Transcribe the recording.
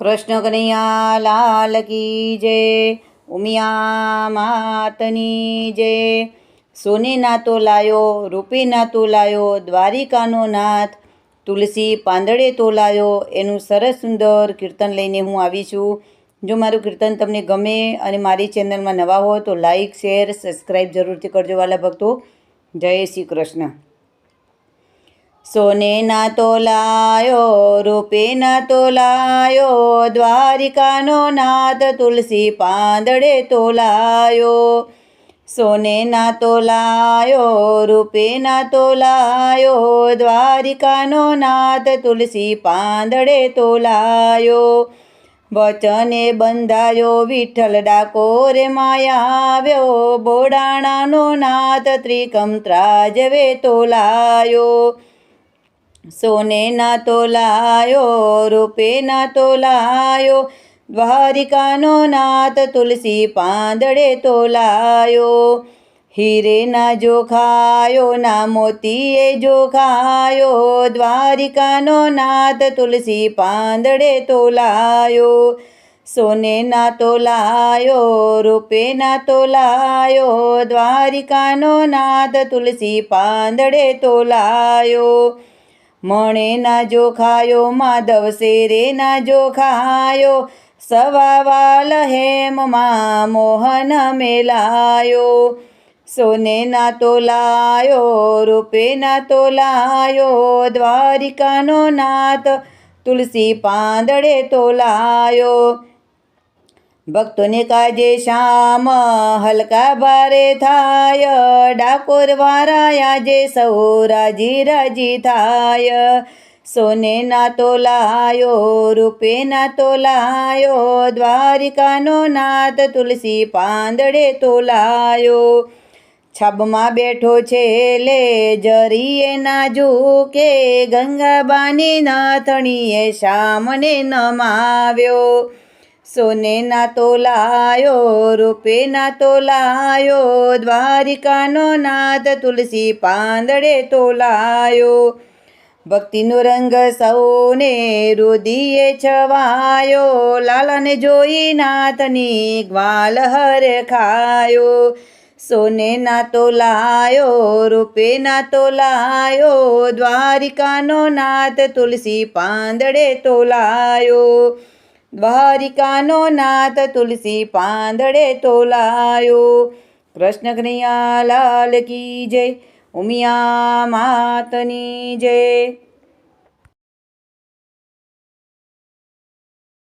કૃષ્ણ કનૈયા, લાલ કી જય, ઉમિયા માતની જય. સોનેના તો લાયો, રૂપેના તો લાયો, દ્વારિકાનો નાથ, તુલસી પાંદડે તો લાયો. એનું સરસ સુંદર કીર્તન લઈને હું આવી છું. જો મારું કીર્તન તમને ગમે અને મારી ચેનલમાં નવા હો તો લાઈક, શેર, સબસ્ક્રાઈબ જરૂરથી કરજો વાલા ભક્તો. જય શ્રી કૃષ્ણ. સોને ના તો લાયો રૂપે ના તો લાયો દ્વારિકાનો નાથ તુલસી પાંદડે તો લાયો સોને ના તો લાયો રૂપે ના તો લાયો દ્વારિકાનો નાથ તુલસી પાંદડે તો લાયો વચને બંધાયો વિઠ્ઠલ ડાકોરે માયા આવ્યો બોડાણાનો નાથ ત્રિકમ ત્રાજવે તો લાયો સોને ના તો લાયો રૂપે ના તો લાયો દ્વારિકાનો નાથ તુલસી પાંદડે તો લાયો હીરે ના જોખાયો ના મોતીએ જોખાયો દ્વારિકાનો નાથ તુલસી પાંદડે તો લાયો સોને ના તો લાયો રૂપે ના તો લાયો દ્વારિકાનો નાથ તુલસી પાંદડે તો લાયો મણે ના જોખાયો માધવ શેરે ના જોખાયો સવા વાલ હેમમાં મોહન મેલાયો સોને ના તો લાયો, રૂપે ના તો લાયો, દ્વારિકાનો નાથ તુલસી પાંદડે તો લાયો ભક્તોને કાજે શ્યામ હલકા ભારે થાય. ડાકોર વારા આજે સૌ રાજી રાજી થાય. સોને ના તો લાયો, રૂપે ના તો લાયો. દ્વારિકાનો નાથ તુલસી પાંદડે તો લાયો. છબમાં બેઠો છે લે, જરીએ ના ઝૂકે. ગંગાબાની નાથણીએ શ્યામને નમાવ્યો. સોને ના તો લાયો, રૂપે ના તો લાયો, દ્વારિકાનો નાથ તુલસી પાંદડે તો લાયો. ભક્તિનો રંગ સૌને રુદિએ છવાયો, લાલને જોઈ નાથની ગ્વાલ હર ખાયો. સોને ના તો લાયો, રૂપે ના તો લાયો, દ્વારિકાનો નાથ તુલસી પાંદડે તો લાયો. દ્વારિકાનો નાથ તુલસી પાંદડે તોલાયો. કૃષ્ણ કનૈયા લાલ કી જય ઉમિયા માતની જય.